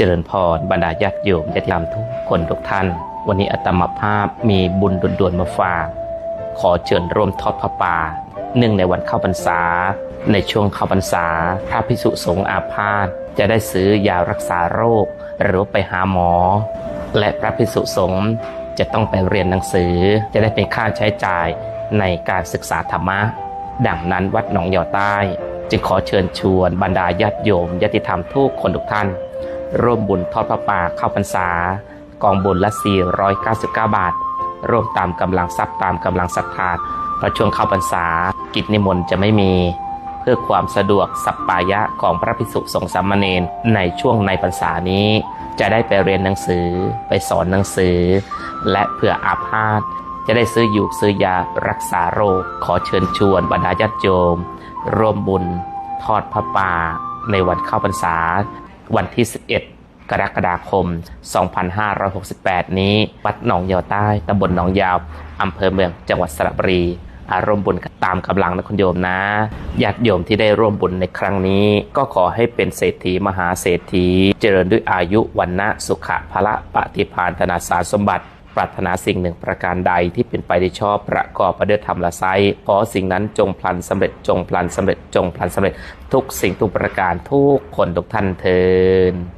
เจริญพรบรรดาญาติโยมญาติธรรมทุกคนทุกท่าน วันนี้อาตมาภาพมีบุญด่วนๆมาฝากขอเชิญร่วมทอดพระป่าเนื่องในวันเข้าพรรษา ในช่วงเข้าพรรษาพระพิสุสงฆ์อาพาธจะได้ซื้อยารักษาโรค หรือไปหาหมอ และพระพิสุสงฆ์จะต้องไปเรียนหนังสือ จะได้เป็นค่าใช้จ่ายในการศึกษาธรรมะ ดังนั้นวัดหนองยอใต้ จึงขอเชิญชวนบรรดาญาติโยมญาติธรรมทุกคนทุกท่าน ร่วมบุญทอดพระป่าเข้าพรรษา กองบุญละ 499 บาท ร่วมตามกำลังทรัพย์ตามกำลังศรัทธาเพราะช่วงเข้าพรรษา กิจนิมนต์จะไม่มี เพื่อความสะดวกสัปปายะของพระภิกษุสงฆ์สามเณรในช่วงในพรรษานี้ จะได้ไปเรียนหนังสือไปสอนหนังสือ และเพื่ออาพาธจะได้ซื้ออยู่ซื้อยารักษาโรค ขอเชิญชวนบรรดาญาติโยม ร่วมบุญ ทอดพระป่าในวันเข้าพรรษา วันที่ 11กรกฎาคม 2568 นี้ วัดหนองยาวใต้ ตำบลหนองยาว อำเภอเมือง จังหวัดสระบุรี อารมณ์บุญตามกำลังนะคุณโยมนะ ญาติโยมที่ได้ร่วมบุญในครั้งนี้ ก็ขอให้เป็นเศรษฐีมหาเศรษฐี เจริญด้วยอายุวันนะสุขะพละปฏิพานธนาสารสมบัติ ปรารถนาสิ่งหนึ่งประการใดที่เป็นไปได้ชอบประกอบไปด้วยธรรมละไซขอสิ่งนั้นจงพลันสำเร็จจงพลันสำเร็จจงพลันสำเร็จ ทุกสิ่งทุกประการทุกคนทุกท่านเทิน